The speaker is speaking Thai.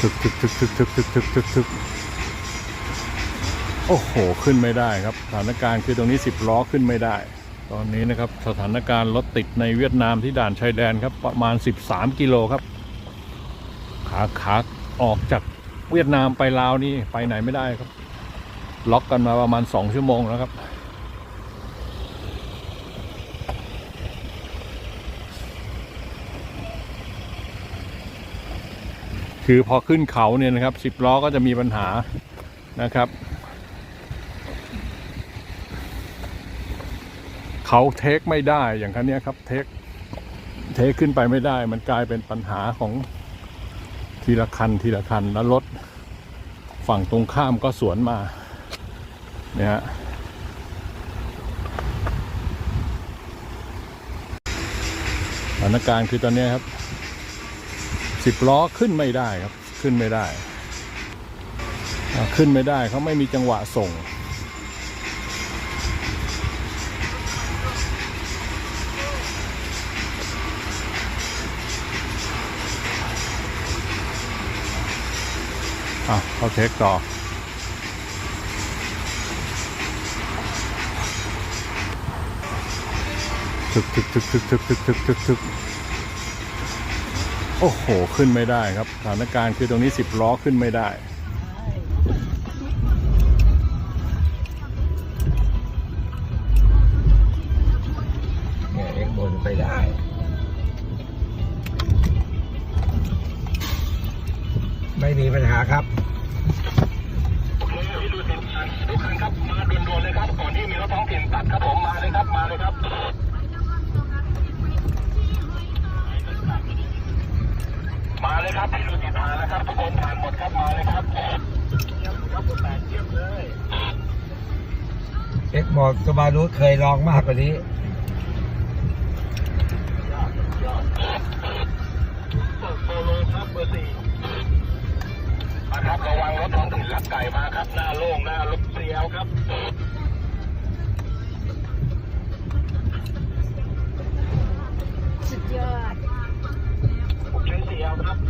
ทึกทึกทึกทึกทึกทึกทึกทึกทึกโอ้โห ขึ้นไม่ได้ครับ สถานการณ์คือตรงนี้สิบล้อขึ้นไม่ได้ ตอนนี้นะครับสถานการณ์รถติดในเวียดนามที่ด่านชายแดนครับ ประมาณ 13 กิโลครับ ขาขาออกจากเวียดนามไปลาวนี่ไปไหนไม่ได้ครับ ล็อกกันมาประมาณ 2 ชั่วโมงแล้วครับ คือพอขึ้นเขาเนี่ยนะครับสิบล้อก็จะมีปัญหานะครับ เขาเทคไม่ได้อย่างคันนี้ครับเทคเทคขึ้นไปไม่ได้ มันกลายเป็นปัญหาของทีละคันทีละคันแล้วรถฝั่งตรงข้ามก็สวนมาเนี่ยฮะสถานการณ์คือตอนนี้ครับ สิบล้อขึ้นไม่ได้ครับ ขึ้นไม่ได้ ขึ้นไม่ได้เขาไม่มีจังหวะส่ง อะเขาเทคต่อทึกทึกทึกทึกทึกทึกทึกทึกทึก โอ้โห ขึ้นไม่ได้ครับ สถานการณ์คือตรงนี้สิบล้อขึ้นไม่ได้ เนี่ยเอ็กบนไปได้ไม่มีปัญหาครับทุกคันครับ มาด่วนๆเลยครับ ก่อนที่มีรถท้องถิ่นตัดครับผม มาเลยครับ มาเลยครับ มาเลยครับที่ดูติดทางนะครับ ทุกคนผ่านหมดครับ มาเลยครับครับผมแปดเทียบเลย เอ็กบอกสบารุเคยลองมากกว่านี้ยอดยอดโปโลครับเบอร์สี่มาครับระวังรถท้องถิ่นลักไก่มาครับ หน้าโล่งหน้ารถเสียวครับสุดยอดผมใช้เสียวครับรอดรอดครับ